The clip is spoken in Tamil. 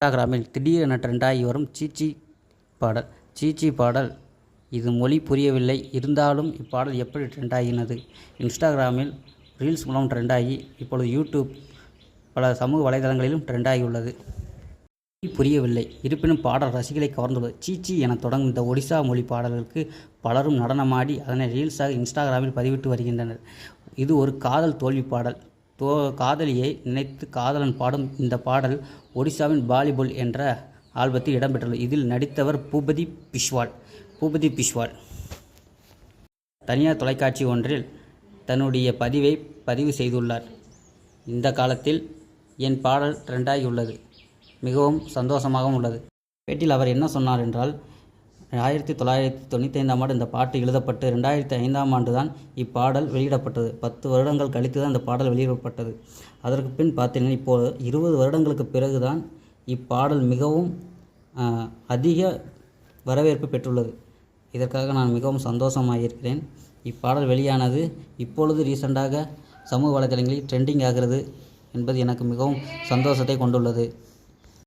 இன்ஸ்டாகிராமில் திடீரென ட்ரெண்டாகி வரும் சீச்சி பாடல். சீச்சி பாடல். இது மொழி புரியவில்லை. இருந்தாலும் இப்பாடல் எப்படி ட்ரெண்டாகினது இன்ஸ்டாகிராமில் ரீல்ஸ் மூலம் ட்ரெண்டாகி இப்பொழுது யூடியூப் பல சமூக வலைதளங்களிலும் ட்ரெண்டாகியுள்ளது மொழி புரியவில்லை. இருப்பினும் பாடல் ரசிகளை கவர்ந்துள்ளது. சீச்சி என தொடங்கும் இந்த ஒடிசா மொழி பாடல்களுக்கு பலரும் நடனமாடி அதனை ரீல்ஸாக இன்ஸ்டாகிராமில் பதிவிட்டு வருகின்றனர். இது ஒரு காதல் தோல்வி பாடல். தோ காதலியை நினைத்து காதலன் பாடும் இந்த பாடல் ஒடிசாவின் பாலிபுல் என்ற ஆல்பத்தில் இடம்பெற்றுள்ளது. இதில் நடித்தவர் பூபதி பிஷ்வால். பூபதி பிஷ்வால். தனியார் தொலைக்காட்சி ஒன்றில் தன்னுடைய பதிவை பதிவு செய்துள்ளார். இந்த காலத்தில் என் பாடல் ட்ரெண்டாகி உள்ளது மிகவும் சந்தோஷமாகவும் உள்ளது. பேட்டியில் அவர் என்ன சொன்னார் என்றால் ஆயிரத்தி தொள்ளாயிரத்தி தொண்ணூற்றி ஐந்தாம் ஆண்டு இந்த பாட்டு எழுதப்பட்டு ரெண்டாயிரத்தி ஐந்தாம் ஆண்டு தான் இப்பாடல் வெளியிடப்பட்டது. பத்து வருடங்கள் கழித்து தான் இந்த பாடல் வெளியிடப்பட்டது. அதற்கு பின் பார்த்தீங்கன்னா இப்போது இருபது வருடங்களுக்கு பிறகு தான் இப்பாடல் மிகவும் அதிக வரவேற்பு பெற்றுள்ளது. இதற்காக நான் மிகவும் சந்தோஷமாக இருக்கிறேன் இப்பாடல் வெளியானது இப்பொழுது ரீசெண்டாக சமூக வலைதளங்களில் ட்ரெண்டிங் ஆகிறது என்பது எனக்கு மிகவும் சந்தோஷத்தை கொண்டுள்ளது.